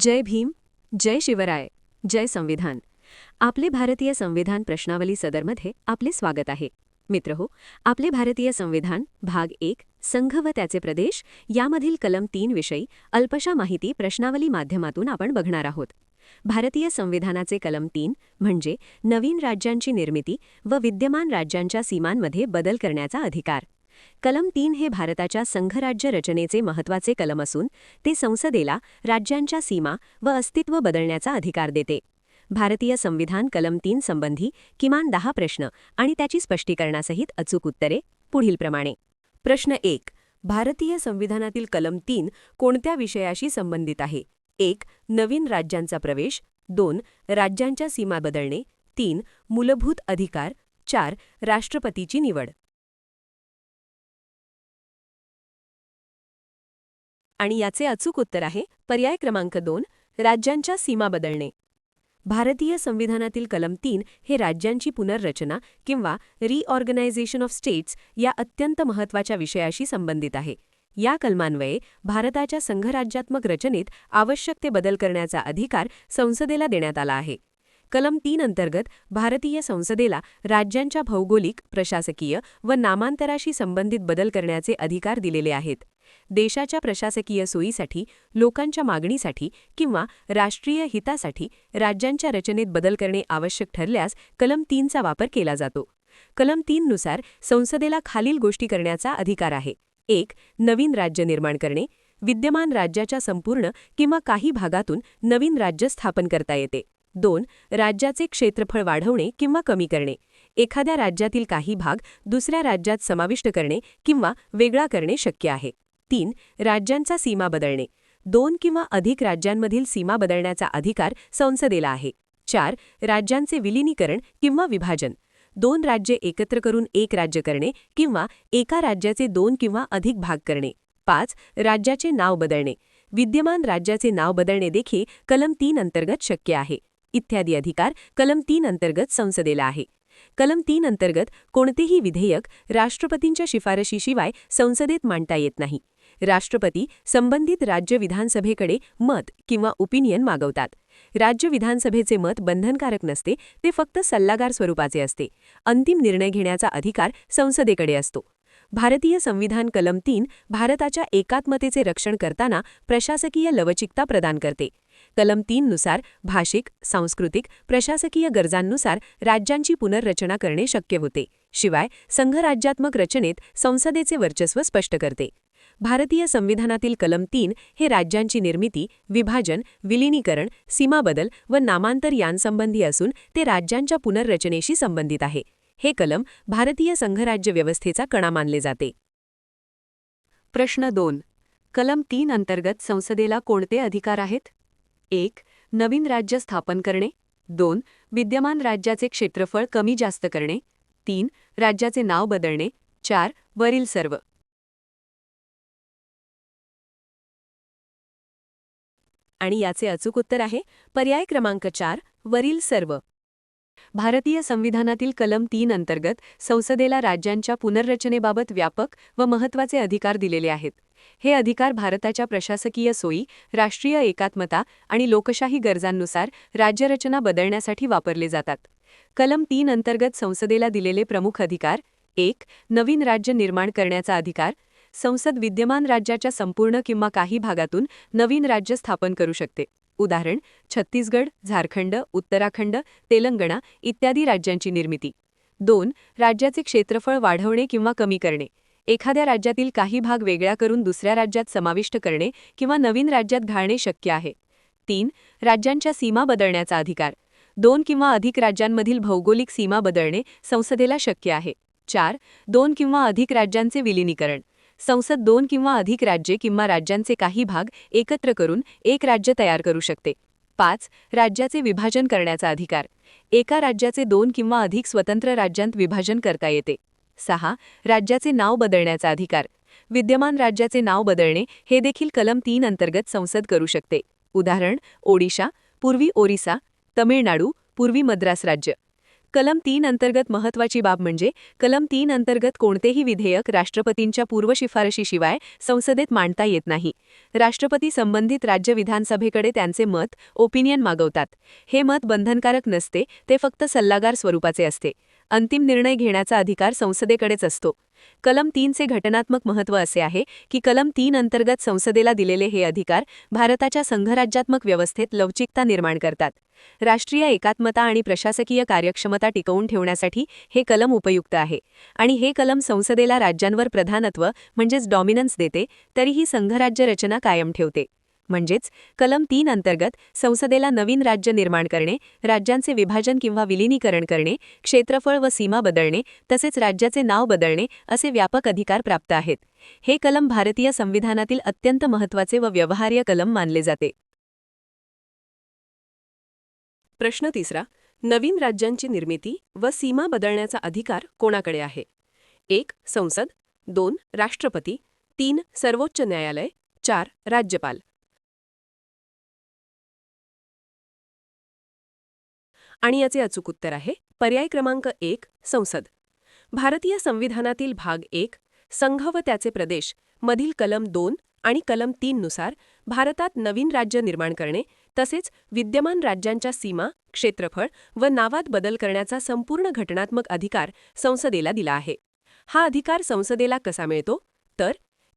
जय भीम जय शिवराय जय संविधान. आपले भारतीय संविधान प्रश्नावली सदरमध्ये आपले स्वागत आहे. मित्रहो आपले भारतीय संविधान भाग एक संघ व त्याचे प्रदेश यामधील कलम तीन विषयी अल्पशा माहिती प्रश्नावली माध्यमातून आपण बघणार आहोत. भारतीय संविधानाचे कलम तीन म्हणजे नवीन राज्यांची निर्मिती व विद्यमान राज्यांच्या सीमांमध्ये बदल करण्याचा अधिकार. कलम तीन हे भारताच्या संघराज्य रचनेचे महत्त्वाचे कलम असून ते संसदेला राज्यांच्या सीमा व अस्तित्व बदलण्याचा अधिकार देते. भारतीय संविधान कलम तीन संबंधी किमान दहा प्रश्न आणि त्याची स्पष्टीकरणासहित अचूक उत्तरे पुढीलप्रमाणे प्रश्न एक. भारतीय संविधानातील कलम तीन कोणत्या विषयाशी संबंधित आहे? एक. नवीन राज्यांचा प्रवेश. दोन. राज्यांच्या सीमा बदलणे. तीन. मूलभूत अधिकार. चार. राष्ट्रपतीची निवड. आणि याचे अचूक उत्तर आहे पर्याय क्रमांक दोन राज्यांच्या सीमा बदलणे. भारतीय संविधानातील कलम तीन हे राज्यांची पुनर्रचना किंवा रिऑर्गनायझेशन ऑफ स्टेट्स या अत्यंत महत्त्वाच्या विषयाशी संबंधित आहे. या कलमान्वये भारताच्या संघराज्यात्मक रचनेत आवश्यक ते बदल करण्याचा अधिकार संसदेला देण्यात आला आहे. कलम तीन अंतर्गत भारतीय संसदेला राज्यांच्या भौगोलिक प्रशासकीय व नामांतराशी संबंधित बदल करण्याचे अधिकार दिलेले आहेत. देशाच्या प्रशासकीय सोयीसाठी लोकांच्या मागणीसाठी किंवा राष्ट्रीय हितासाठी राज्यांच्या रचनेत बदल करणे आवश्यक ठरल्यास कलम तीनचा वापर केला जातो. कलम तीननुसार संसदेला खालील गोष्टी करण्याचा अधिकार आहे. एक नवीन राज्य निर्माण करणे विद्यमान राज्याच्या संपूर्ण किंवा काही भागातून नवीन राज्य स्थापन करता येते. दोन राज्याचे क्षेत्रफळ वाढवणे किंवा कमी करणे एखाद्या राज्यातील काही भाग दुसऱ्या राज्यात समाविष्ट करणे किंवा वेगळा करणे शक्य आहे. तीन राज्यांचा सीमा बदलणे दोन किंवा अधिक राज्यांमधील सीमा बदलण्याचा अधिकार संसदेला आहे. चार राज्यांचे विलिनीकरण किंवा विभाजन. दोन राज्ये एकत्र करून एक राज्य करणे किंवा एका राज्याचे दोन किंवा अधिक भाग करणे. पाच राज्याचे नाव बदलणे. विद्यमान राज्याचे नाव बदलणे देखील कलम तीन अंतर्गत शक्य आहे. इत्यादी अधिकार कलम तीन अंतर्गत संसदेला आहे. कलम तीन अंतर्गत कोणतेही विधेयक राष्ट्रपतींच्या शिफारशीशिवाय संसदेत मांडता येत नाही. राष्ट्रपती संबंधित राज्य विधानसभेकडे मत किंवा ओपिनियन मागवतात. राज्य विधानसभेचे मत बंधनकारक नसते ते फक्त सल्लागार स्वरूपाचे असते. अंतिम निर्णय घेण्याचा अधिकार संसदेकडे असतो. भारतीय संविधान कलम तीन भारताच्या एकात्मतेचे रक्षण करताना प्रशासकीय लवचिकता प्रदान करते. कलम तीननुसार भाषिक सांस्कृतिक प्रशासकीय गरजांनुसार राज्यांची पुनर्रचना करणे शक्य होते. शिवाय संघराज्यात्मक रचनेत संसदेचे वर्चस्व स्पष्ट करते. भारतीय संविधानातील कलम तीन हे राज्यांची निर्मिती विभाजन विलिनीकरण सीमाबदल व नामांतर यांसंबंधी असून ते राज्यांच्या पुनर्रचनेशी संबंधित आहे. हे कलम भारतीय संघराज्य व्यवस्थेचा कणा मानले जाते. प्रश्न दोन. कलम तीन अंतर्गत संसदेला कोणते अधिकार आहेत? एक. नवीन राज्य स्थापन करणे. दोन. विद्यमान राज्याचे क्षेत्रफळ कमी जास्त करणे. तीन. राज्याचे नाव बदलणे. चार. वरील सर्व. आणि याचे अचूक उत्तर आहे पर्याय क्रमांक चार वरील सर्व. भारतीय संविधानातील कलम तीन अंतर्गत संसदेला राज्यांच्या पुनर्रचनेबाबत व्यापक व महत्त्वाचे अधिकार दिलेले आहेत. हे अधिकार भारताच्या प्रशासकीय सोयी राष्ट्रीय एकात्मता आणि लोकशाही गरजांनुसार राज्यरचना बदलण्यासाठी वापरले जातात. कलम तीन अंतर्गत संसदेला दिलेले प्रमुख अधिकार एक नवीन राज्य निर्माण करण्याचा अधिकार संसद विद्यमान राज्याच्या संपूर्ण किंवा काही भागातून नवीन राज्य स्थापन करू शकते. उदाहरण छत्तीसगड झारखंड उत्तराखंड तेलंगणा इत्यादी राज्यांची निर्मिती. दोन राज्याचे क्षेत्रफळ वाढवणे किंवा कमी करणे. एखाद्या राज्यातील काही भाग वेगळ्या करून दुसऱ्या राज्यात समाविष्ट करणे किंवा नवीन राज्यात घालणे शक्य आहे. तीन राज्यांच्या सीमा बदलण्याचा अधिकार. दोन किंवा अधिक राज्यांमधील भौगोलिक सीमा बदलणे संसदेला शक्य आहे. चार दोन किंवा अधिक राज्यांचे विलिनीकरण. संसद दोन किंवा अधिक राज्ये किंवा राज्यांचे काही भाग एकत्र करून एक राज्य तयार करू शकते. पाच राज्याचे विभाजन करण्याचा अधिकार. एका राज्याचे दोन किंवा अधिक स्वतंत्र राज्यांत विभाजन करता येते. सहा राज्याचे नाव बदलण्याचा अधिकार. विद्यमान राज्याचे नाव बदलणे हे देखील कलम तीन अंतर्गत संसद करू शकते. उदाहरण ओडिशा पूर्वी ओरिसा तमिळनाडू पूर्वी मद्रास राज्य. कलम तीन अंतर्गत महत्वाची बाब म्हणजे कलम तीन अंतर्गत कोणतेही विधेयक राष्ट्रपतींच्या पूर्वशिफारशीशिवाय संसदेत मांडता येत नाही. राष्ट्रपती संबंधित राज्य विधानसभेकडे त्यांचे मत ओपिनियन मागवतात. हे मत बंधनकारक नसते ते फक्त सल्लागार स्वरूपाचे असते. अंतिम निर्णय घेण्याचा अधिकार संसदेकडेच असतो. कलम तीनचे घटनात्मक महत्त्व असे आहे की कलम तीन अंतर्गत संसदेला दिलेले हे अधिकार भारताच्या संघराज्यात्मक व्यवस्थेत लवचिकता निर्माण करतात. राष्ट्रीय एकात्मता आणि प्रशासकीय कार्यक्षमता टिकवून ठेवण्यासाठी हे कलम उपयुक्त आहे. आणि हे कलम संसदेला राज्यांवर प्रधानत्व म्हणजेच डॉमिनन्स देते तरीही संघराज्य रचना कायम ठेवते. म्हणजेच कलम तीन अंतर्गत संसदेला नवीन राज्य निर्माण करणे राज्यांचे विभाजन किंवा विलिनीकरण करणे क्षेत्रफळ व सीमा बदलणे तसेच राज्याचे नाव बदलणे असे व्यापक अधिकार प्राप्त आहेत. हे कलम भारतीय संविधानातील अत्यंत महत्त्वाचे व व्यवहार्य कलम मानले जाते. प्रश्न तिसरा. नवीन राज्यांची निर्मिती व सीमा बदलण्याचा अधिकार कोणाकडे आहे? एक संसद. दोन राष्ट्रपती. तीन सर्वोच्च न्यायालय. चार राज्यपाल. आणि याचे अचूक उत्तर आहे पर्याय क्रमांक एक संसद. भारतीय संविधानातील भाग एक संघ व त्याचे प्रदेश मधील कलम दोन आणि कलम तीननुसार भारतात नवीन राज्य निर्माण करणे तसेच विद्यमान राज्यांच्या सीमा क्षेत्रफळ व नावात बदल करण्याचा संपूर्ण घटनात्मक अधिकार संसदेला दिला आहे. हा अधिकार संसदेला कसा मिळतो? तर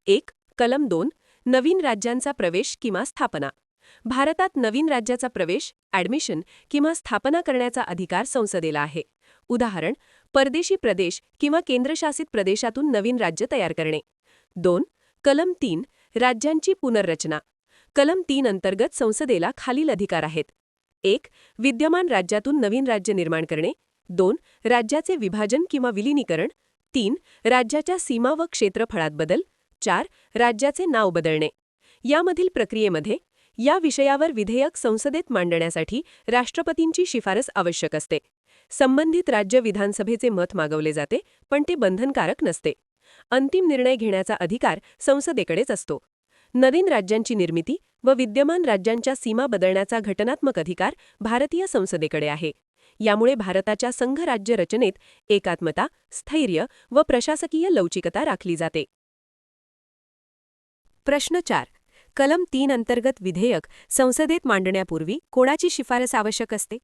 एक कलम दोन नवीन राज्यांचा प्रवेश किंवा स्थापना. भारतात नवीन राज्याचा प्रवेश ॲडमिशन किंवा स्थापना करण्याचा अधिकार संसदेला आहे. उदाहरण परदेशी प्रदेश किंवा केंद्रशासित प्रदेशातून नवीन राज्य तयार करणे. दोन कलम तीन राज्यांची पुनर्रचना. कलम तीन अंतर्गत संसदेला खालील अधिकार आहेत. एक विद्यमान राज्यातून नवीन राज्य निर्माण करणे. दोन राज्याचे विभाजन किंवा विलिनीकरण. तीन राज्याच्या सीमा व क्षेत्रफळात बदल. चार राज्याचे नाव बदलणे. यामधील प्रक्रियेमध्ये या विषयावर विधेयक संसदेत मांडण्यासाठी राष्ट्रपतींची शिफारस आवश्यक असते. संबंधित राज्य विधानसभेचे मत मागवले जाते पण ते बंधनकारक नसते. अंतिम निर्णय घेण्याचा अधिकार संसदेकडेच असतो. नवीन राज्यांची निर्मिती व विद्यमान राज्यांच्या सीमा बदलण्याचा घटनात्मक अधिकार भारतीय संसदेकडे आहे. यामुळे भारताच्या संघराज्य रचनेत एकात्मता स्थैर्य व प्रशासकीय लवचिकता राखली जाते. प्रश्न चार. कलम तीन अंतर्गत विधेयक संसदेत मांडण्यापूर्वी कोणाची शिफारस आवश्यक असते?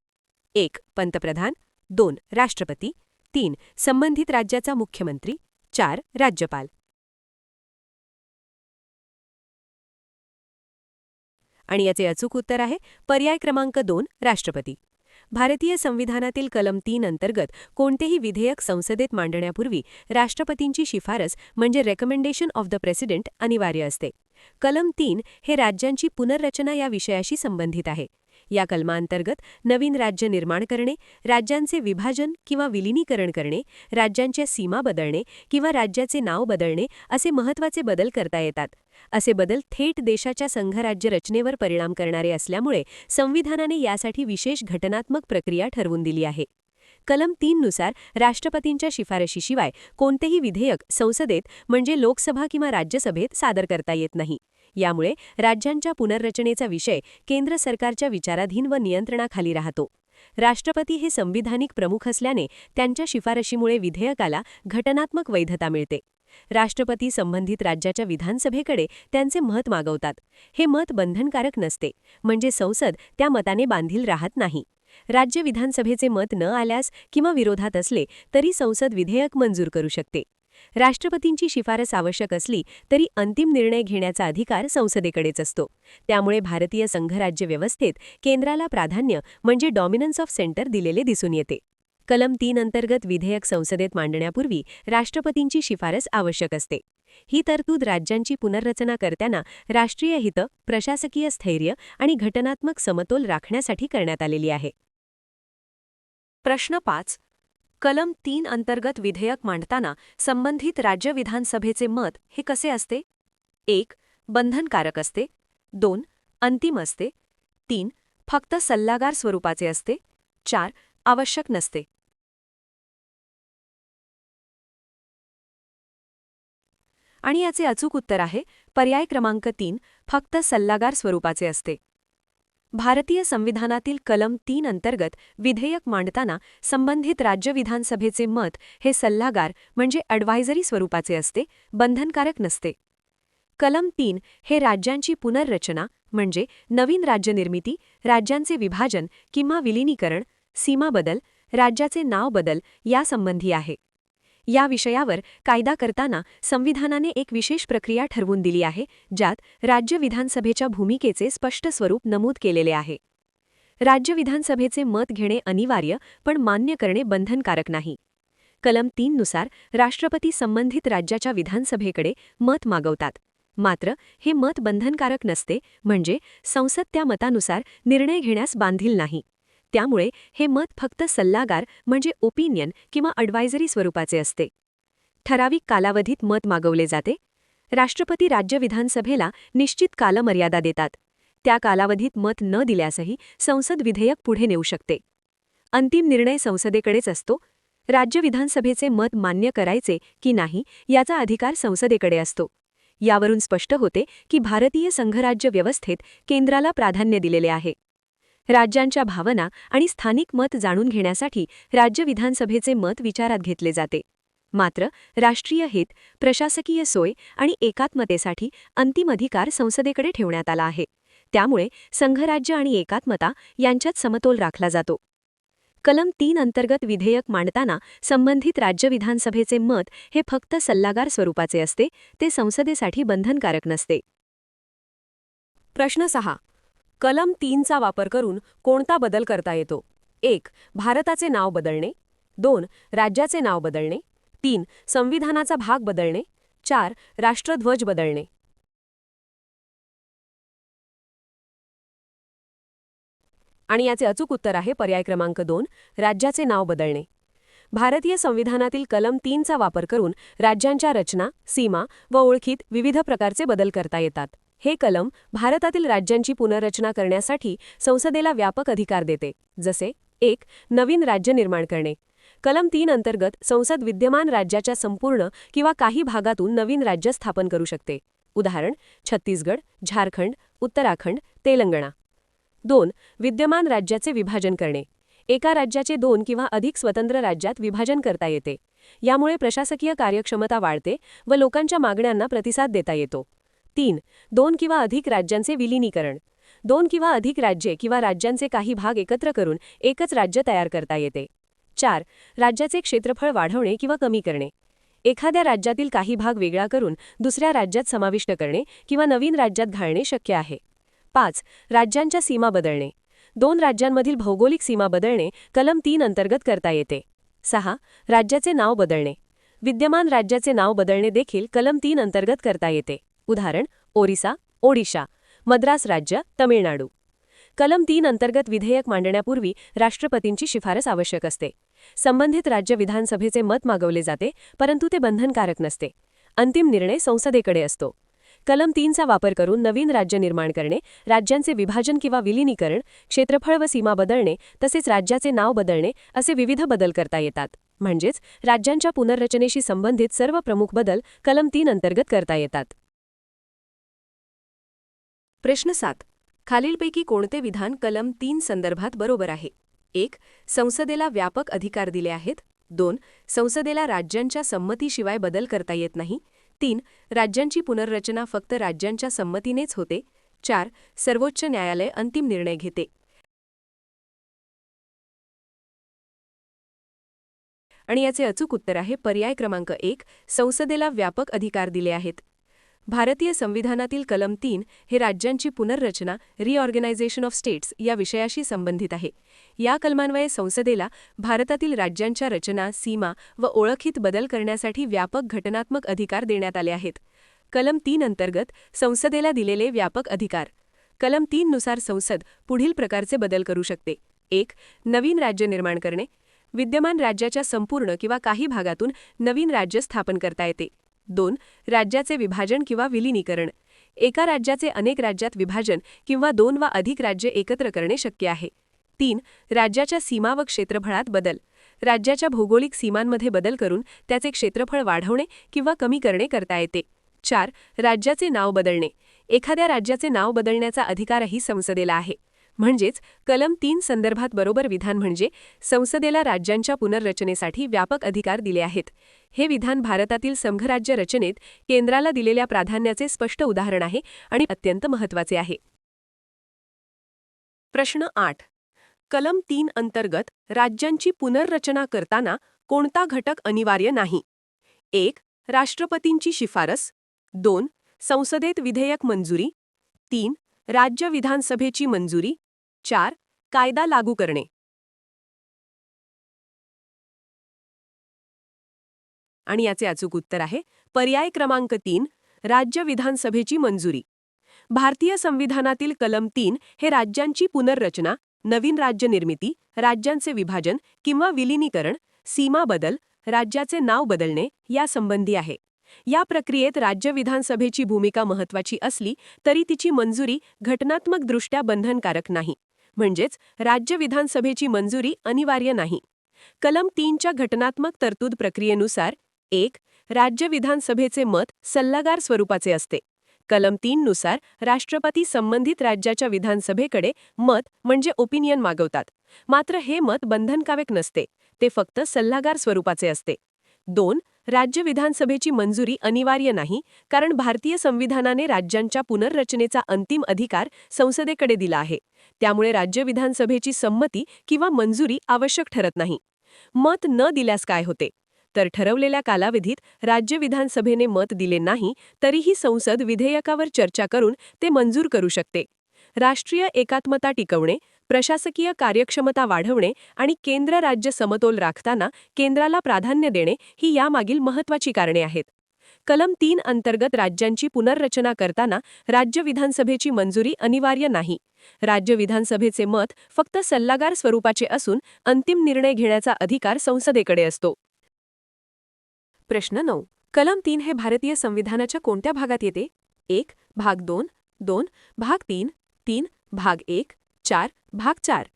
एक पंतप्रधान. दोन राष्ट्रपती. तीन संबंधित राज्याचा मुख्यमंत्री. चार राज्यपाल. आणि याचे अचूक उत्तर आहे पर्याय क्रमांक दोन राष्ट्रपती. भारतीय संविधानातील कलम तीन अंतर्गत कोणतेही विधेयक संसदेत मांडण्यापूर्वी राष्ट्रपतींची शिफारस म्हणजे रेकमेंडेशन ऑफ द प्रेसिडेंट अनिवार्य असते. कलम तीन हे राज्यांची पुनर्रचना या विषयाशी संबंधित आहे. या कलमांतर्गत नवीन राज्य निर्माण करणे राज्यांचे विभाजन किंवा विलिनीकरण करणे राज्यांच्या सीमा बदलणे किंवा राज्याचे नाव बदलणे असे महत्त्वाचे बदल करता येतात. असे बदल थेट देशाच्या संघराज्य रचनेवर परिणाम करणारे असल्यामुळे संविधानाने यासाठी विशेष घटनात्मक प्रक्रिया ठरवून दिली आहे. कलम तीननुसार राष्ट्रपतींच्या शिफारशीशिवाय कोणतेही विधेयक संसदेत म्हणजे लोकसभा किंवा राज्यसभेत सादर करता येत नाही. यामुळे राज्यांच्या पुनर्रचनेचा विषय केंद्र सरकारच्या विचाराधीन व नियंत्रणाखाली राहतो. राष्ट्रपती हे संविधानिक प्रमुख असल्याने त्यांच्या शिफारशीमुळे विधेयकाला घटनात्मक वैधता मिळते. राष्ट्रपती संबंधित राज्याच्या विधानसभेकडे त्यांचे मत मागवतात. हे मत बंधनकारक नसते म्हणजे संसद त्या मताने बांधील राहत नाही. राज्य विधानसभेचे मत न आल्यास किंवा विरोधात असले तरी संसद विधेयक मंजूर करू शकते. राष्ट्रपतींची शिफारस आवश्यक असली तरी अंतिम निर्णय घेण्याचा अधिकार संसदेकडेच असतो. त्यामुळे भारतीय संघराज्य व्यवस्थेत केंद्राला प्राधान्य म्हणजे डॉमिनन्स ऑफ सेंटर दिलेले दिसून येते. कलम तीन अंतर्गत विधेयक संसदेत मांडण्यापूर्वी राष्ट्रपतींची शिफारस आवश्यक असते. ही तरतूद राज्यांची पुनर्रचना करताना राष्ट्रीय हित प्रशासकीय स्थैर्य आणि घटनात्मक समतोल राखण्यासाठी करण्यात आलेली आहे. प्रश्न पाच. कलम तीन अंतर्गत विधेयक मांडताना संबंधित राज्य विधानसभेचे मत हे कसे असते? एक बंधनकारक असते. दोन अंतिम असते. तीन फक्त सल्लागार स्वरूपाचे असते. चार आवश्यक नसते. आणि याचे अचूक उत्तर आहे पर्याय क्रमांक तीन फक्त सल्लागार स्वरूपाचे असते. भारतीय संविधानातील कलम तीन अंतर्गत विधेयक मांडताना संबंधित राज्य विधानसभेचे मत हे सल्लागार म्हणजे ॲडव्हायझरी स्वरूपाचे असते बंधनकारक नसते. कलम तीन हे राज्यांची पुनर्रचना म्हणजे नवीन राज्यनिर्मिती राज्यांचे विभाजन किंवा विलिनीकरण सीमा बदल राज्याचे नाव बदल यासंबंधी आहे. या विषयावर कायदा करताना संविधानाने एक विशेष प्रक्रिया ठरवून दिली आहे ज्यात राज्य विधानसभेच्या भूमिकेचे स्पष्ट स्वरूप नमूद केलेले आहे. राज्य विधानसभेचे मत घेणे अनिवार्य पण मान्य करणे बंधनकारक नाही. कलम तीननुसार राष्ट्रपती संबंधित राज्याच्या विधानसभेकडे मत मागवतात. मात्र हे मत बंधनकारक नसते म्हणजे संसद त्या मतानुसार निर्णय घेण्यास बांधील नाही. त्यामुळे हे मत फक्त सल्लागार म्हणजे ओपिनियन किंवा अडवायझरी स्वरूपाचे असते. ठराविक कालावधीत मत मागवले जाते. राष्ट्रपती राज्य विधानसभेला निश्चित कालमर्यादा देतात. त्या कालावधीत मत न दिल्यासही संसद विधेयक पुढे नेऊ शकते. अंतिम निर्णय संसदेकडेच असतो. राज्य विधानसभेचे मत मान्य करायचे की नाही याचा अधिकार संसदेकडे असतो. यावरून स्पष्ट होते की भारतीय संघराज्य व्यवस्थेत केंद्राला प्राधान्य दिलेले आहे. राज्यांच्या भावना आणि स्थानिक मत जाणून घेण्यासाठी राज्य विधानसभेचे मत विचारात घेतले जाते. मात्र राष्ट्रीय हित प्रशासकीय सोय आणि एकात्मतेसाठी अंतिम अधिकार संसदेकडे ठेवण्यात आला आहे. त्यामुळे संघराज्य आणि एकात्मता यांच्यात समतोल राखला जातो. कलम तीन अंतर्गत विधेयक मांडताना संबंधित राज्य विधानसभेचे मत हे फक्त सल्लागार स्वरूपाचे असते ते संसदेसाठी बंधनकारक नसते. प्रश्न सहा. कलम तीनचा वापर करून कोणता बदल करता येतो? एक भारताचे नाव बदलणे. दोन राज्याचे नाव बदलणे. तीन संविधानाचा भाग बदलणे. चार राष्ट्रध्वज बदलणे. आणि याचे अचूक उत्तर आहे पर्याय क्रमांक दोन राज्याचे नाव बदलणे. भारतीय संविधानातील कलम तीनचा वापर करून राज्यांच्या रचना सीमा व ओळखीत विविध प्रकारचे बदल करता येतात. हे कलम भारतातील राज्यांची पुनर्रचना करण्यासाठी संसदेला व्यापक अधिकार देते. जसे एक नवीन राज्य निर्माण करणे. कलम तीन अंतर्गत संसद विद्यमान राज्याच्या संपूर्ण किंवा काही भागातून नवीन राज्य स्थापन करू शकते. उदाहरण छत्तीसगड झारखंड उत्तराखंड तेलंगणा. दोन विद्यमान राज्याचे विभाजन करणे. एका राज्याचे दोन किंवा अधिक स्वतंत्र राज्यात विभाजन करता येते. यामुळे प्रशासकीय कार्यक्षमता वाढते व लोकांच्या मागण्यांना प्रतिसाद देता येतो. तीन दोन किंवा अधिक राज्यांचे विलिनीकरण. दोन किंवा अधिक राज्ये किंवा राज्यांचे काही भाग एकत्र करून एकच राज्य तयार करता येते. चार राज्याचे क्षेत्रफळ वाढवणे किंवा कमी करणे. एखाद्या राज्यातील काही भाग वेगळा करून दुसऱ्या राज्यात समाविष्ट करणे किंवा नवीन राज्यात घालणे शक्य आहे. पाच राज्यांच्या सीमा बदलणे. दोन राज्यांमधील भौगोलिक सीमा बदलणे कलम तीन अंतर्गत करता येते. सहा राज्याचे नाव बदलणे. विद्यमान राज्याचे नाव बदलणे देखील कलम तीन अंतर्गत करता येते. उदाहरण ओरिसा ओडिशा मद्रास राज्य तमिळनाडू. कलम तीन अंतर्गत विधेयक मांडण्यापूर्वी राष्ट्रपतींची शिफारस आवश्यक असते. संबंधित राज्य विधानसभेचे मत मागवले जाते परंतु ते बंधनकारक नसते. अंतिम निर्णय संसदेकडे असतो. कलम तीनचा वापर करून नवीन राज्य निर्माण करणे राज्यांचे विभाजन किंवा विलिनीकरण क्षेत्रफळ व सीमा बदलणे तसेच राज्याचे नाव बदलणे असे विविध बदल करता येतात. म्हणजेच राज्यांच्या पुनर्रचनेशी संबंधित सर्व प्रमुख बदल कलम तीन अंतर्गत करता येतात. प्रश्न सात. खालीलपैकी कोणते विधान कलम तीन संदर्भात बरोबर आहे? एक संसदेला व्यापक अधिकार दिले आहेत. दोन संसदेला राज्यांच्या संमतीशिवाय बदल करता येत नाही. तीन राज्यांची पुनर्रचना फक्त राज्यांच्या संमतीनेच होते. चार सर्वोच्च न्यायालय अंतिम निर्णय घेते. आणि याचे अचूक उत्तर आहे पर्याय क्रमांक एक संसदेला व्यापक अधिकार दिले आहेत. भारतीय संविधानातील कलम तीन हे राज्यांची पुनर्रचना रिऑर्गनायझेशन ऑफ स्टेट्स या विषयाशी संबंधित आहे. या कलमान्वये संसदेला भारतातील राज्यांच्या रचना सीमा व ओळखीत बदल करण्यासाठी व्यापक घटनात्मक अधिकार देण्यात आले आहेत. कलम तीन अंतर्गत संसदेला दिलेले व्यापक अधिकार. कलम तीननुसार संसद पुढील प्रकारचे बदल करू शकते. एक नवीन राज्य निर्माण करणे. विद्यमान राज्याच्या संपूर्ण किंवा काही भागातून नवीन राज्य स्थापन करता येते. दोन राज्याचे विभाजन किंवा विलिनीकरण. एका राज्याचे अनेक राज्यात विभाजन किंवा दोन वा अधिक राज्ये एकत्र करणे शक्य आहे. तीन राज्याच्या सीमा व क्षेत्रफळात बदल. राज्याच्या भौगोलिक सीमांमध्ये बदल करून त्याचे क्षेत्रफळ वाढवणे किंवा कमी करणे करता येते. चार राज्याचे नाव बदलणे. एखाद्या राज्याचे नाव बदलण्याचा अधिकारही संसदेला आहे. म्हणजेच कलम तीन संदर्भात बरोबर विधान म्हणजे संसदेला राज्यांच्या पुनर्रचनेसाठी व्यापक अधिकार दिले आहेत. हे विधान भारतातील संघराज्य रचनेत केंद्राला दिलेल्या प्राधान्याचे स्पष्ट उदाहरण आहे आणि अत्यंत महत्त्वाचे आहे. प्रश्न आठ. कलम तीन अंतर्गत राज्यांची पुनर्रचना करताना कोणता घटक अनिवार्य नाही? एक राष्ट्रपतींची शिफारस. दोन संसदेत विधेयक मंजुरी. तीन राज्य विधानसभेची मंजुरी. चार कायदा लागू करणे. आणि याचे अचूक उत्तर आहे पर्याय क्रमांक तीन राज्य विधानसभेची मंजुरी. भारतीय संविधानातील कलम तीन हे राज्यांची पुनर्रचना नवीन राज्य निर्मिती राज्यांचे विभाजन किंवा विलिनीकरण सीमा बदल राज्याचे नाव बदलणे यासंबंधी आहे. या प्रक्रियेत राज्य विधानसभेची भूमिका महत्वाची असली तरी तिची मंजुरी घटनात्मकदृष्ट्या बंधनकारक नाही. म्हणजेच राज्य विधानसभेची मंजुरी अनिवार्य नाही. कलम तीनच्या घटनात्मक तरतूद प्रक्रियेनुसार एक राज्य विधानसभेचे मत सल्लागार स्वरूपाचे असते. कलम तीननुसार राष्ट्रपती संबंधित राज्याच्या विधानसभेकडे मत म्हणजे ओपिनियन मागवतात. मात्र हे मत बंधनकारक नसते ते फक्त सल्लागार स्वरूपाचे असते. दोन राज्य विधानसभेची मंजुरी अनिवार्य नाही कारण भारतीय संविधानाने राज्यांच्या पुनर्रचनेचा अंतिम अधिकार संसदेकडे दिला आहे. त्यामुळे राज्य विधानसभेची संमती किंवा मंजुरी आवश्यक ठरत नाही. मत न दिल्यास काय होते? तर ठरवलेल्या कालावधीत राज्य विधानसभेने मत दिले नाही तरीही संसद विधेयकावर चर्चा करून ते मंजूर करू शकते. राष्ट्रीय एकात्मता टिकवणे प्रशासकीय कार्यक्षमता वाढवणे आणि केंद्र राज्य समतोल राखताना केंद्राला प्राधान्य देणे ही यामागील महत्वाची कारणे आहेत. कलम तीन अंतर्गत राज्यांची पुनर्रचना करताना राज्य विधानसभेची मंजुरी अनिवार्य नाही. राज्य विधानसभेचे मत फक्त सल्लागार स्वरूपाचे असून अंतिम निर्णय घेण्याचा अधिकार संसदेकडे असतो. प्रश्न नऊ. कलम तीन हे भारतीय संविधानाच्या कोणत्या भागात येते? एक भाग दोन दोन भाग तीन तीन भाग एक चार भाग चार.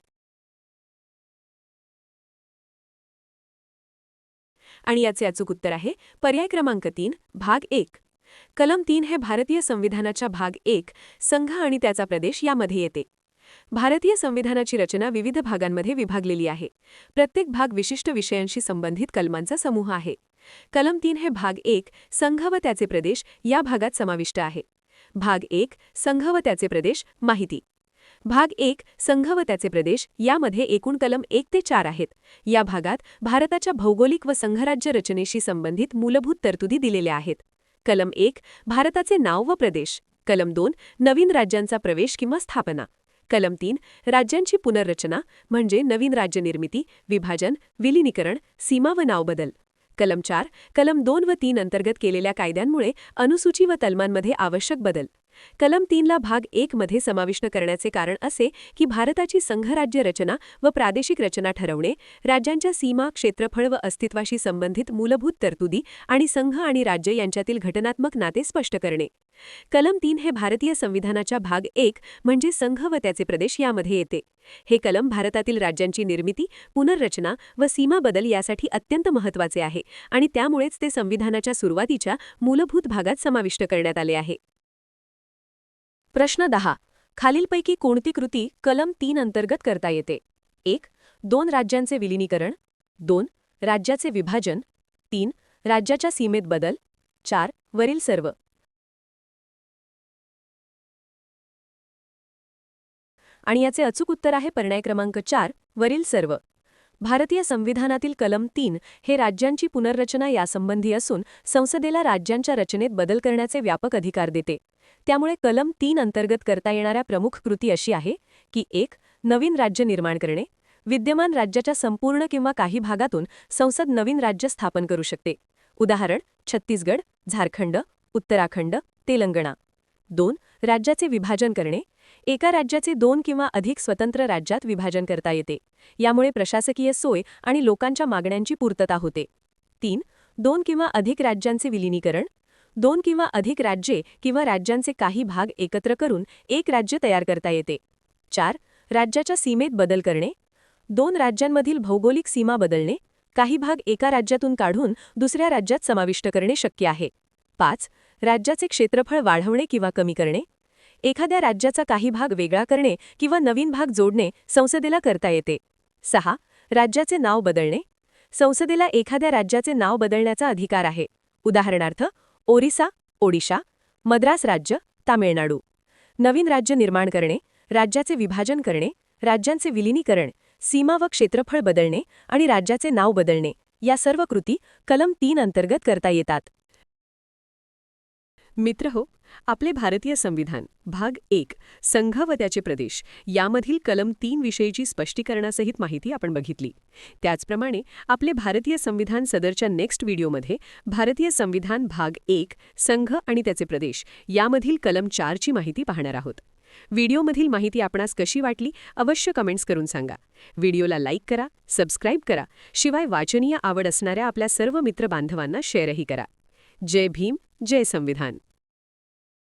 आणि याचे अचूक उत्तर आहे पर्याय क्रमांक तीन भाग एक. कलम तीन हे भारतीय संविधानाच्या भाग एक संघ आणि त्याचा प्रदेश यामध्ये येते. भारतीय संविधानाची रचना विविध भागांमध्ये विभागलेली आहे. प्रत्येक भाग विशिष्ट विषयांशी संबंधित कलमांचा समूह आहे. कलम तीन हे भाग एक संघ व त्याचे प्रदेश या भागात समाविष्ट आहे. भाग एक संघ व त्याचे प्रदेश माहिती. भाग एक संघ व त्याचे प्रदेश यामध्ये एकूण कलम एक ते चार आहेत. या भागात भारताच्या भौगोलिक व संघराज्य रचनेशी संबंधित मूलभूत तरतुदी दिलेल्या आहेत. कलम एक भारताचे नाव व प्रदेश. कलम दोन नवीन राज्यांचा प्रवेश किंवा स्थापना. कलम तीन राज्यांची पुनर्रचना म्हणजे नवीन राज्य निर्मिती विभाजन विलिनीकरण सीमा व नाव बदल. कलम चार कलम दोन व तीन अंतर्गत केलेल्या कायद्यांमुळे अनुसूची व तलमांमध्ये आवश्यक बदल. कलम तीनला भाग एक मध्ये समाविष्ट करण्याचे कारण असे की भारताची संघराज्य रचना व प्रादेशिक रचना ठरवणे राज्यांच्या सीमा क्षेत्रफळ व अस्तित्वाशी संबंधित मूलभूत तरतुदी आणि संघ आणि राज्य यांच्यातील घटनात्मक नाते स्पष्ट करणे. कलम तीन हे भारतीय संविधानाच्या भाग एक म्हणजे संघ व त्याचे प्रदेश यामध्ये येते. हे कलम भारतातील राज्यांची निर्मिती पुनर्रचना व सीमा बदल यासाठी अत्यंत महत्त्वाचे आहे आणि त्यामुळेच ते संविधानाच्या सुरुवातीच्या मूलभूत भागात समाविष्ट करण्यात आले आहे. प्रश्न दहा. खालीलपैकी कोणती कृती कलम तीन अंतर्गत करता येते? एक दोन राज्यांचे विलिनीकरण. दोन राज्याचे विभाजन. तीन राज्याच्या सीमेत बदल. चार वरील सर्व. आणि याचे अचूक उत्तर आहे पर्याय क्रमांक चार वरील सर्व. भारतीय संविधानातील कलम तीन हे राज्यांची पुनर्रचना यासंबंधी असून संसदेला राज्यांच्या रचनेत बदल करण्याचे व्यापक अधिकार देते. त्यामुळे कलम तीन अंतर्गत करता येणाऱ्या प्रमुख कृती अशी आहे की एक नवीन राज्य निर्माण करणे विद्यमान राज्याच्या संपूर्ण किंवा काही भागातून संसद नवीन राज्य स्थापन करू शकते. उदाहरण छत्तीसगड झारखंड उत्तराखंड तेलंगणा. दोन राज्याचे विभाजन करणे एका राज्याचे दोन किंवा अधिक स्वतंत्र राज्यात विभाजन करता येते. यामुळे प्रशासकीय सोय आणि लोकांच्या मागण्यांची पूर्तता होते. तीन दोन किंवा अधिक राज्यांचे विलिनीकरण. दोन किंवा अधिक राज्ये किंवा राज्यांचे काही भाग एकत्र करून एक राज्य तयार करता येते. चार राज्याच्या सीमेत बदल करणे. दोन राज्यांमधील भौगोलिक सीमा बदलणे. काही भाग एका राज्यातून काढून दुसऱ्या राज्यात समाविष्ट करणे शक्य आहे. पाच राज्याचे क्षेत्रफळ वाढवणे किंवा कमी करणे. एखाद्या राज्याचा काही भाग वेगळा करणे किंवा नवीन भाग जोडणे संसदेला करता येते. सहा. राज्याचे नाव बदलणे. संसदेला एखाद्या राज्याचे नाव बदलण्याचा अधिकार आहे. उदाहरणार्थ ओरिसा ओडिशा मद्रास राज्य तामिळनाडू. नवीन राज्य निर्माण करणे राज्याचे विभाजन करणे राज्यांचे विलिनीकरण सीमा व क्षेत्रफळ बदलणे आणि राज्याचे नाव बदलणे या सर्व कृती कलम तीन अंतर्गत करता येतात. मित्र हो आपले भारतीय संविधान भाग एक संघ व त्याचे प्रदेश यामधील कलम तीन विषयीची स्पष्टीकरणासहित माहिती आपण बघितली. त्याचप्रमाणे आपले भारतीय संविधान सदरच्या नेक्स्ट व्हिडिओमध्ये भारतीय संविधान भाग एक संघ आणि त्याचे प्रदेश यामधील कलम चारची माहिती पाहणार आहोत. व्हिडिओमधील माहिती आपणास कशी वाटली अवश्य कमेंट्स करून सांगा. व्हिडिओला लाईक करा सबस्क्राईब करा शिवाय वाचनीय आवड असणाऱ्या आपल्या सर्व मित्रबांधवांना शेअरही करा. जय भीम जय संविधान.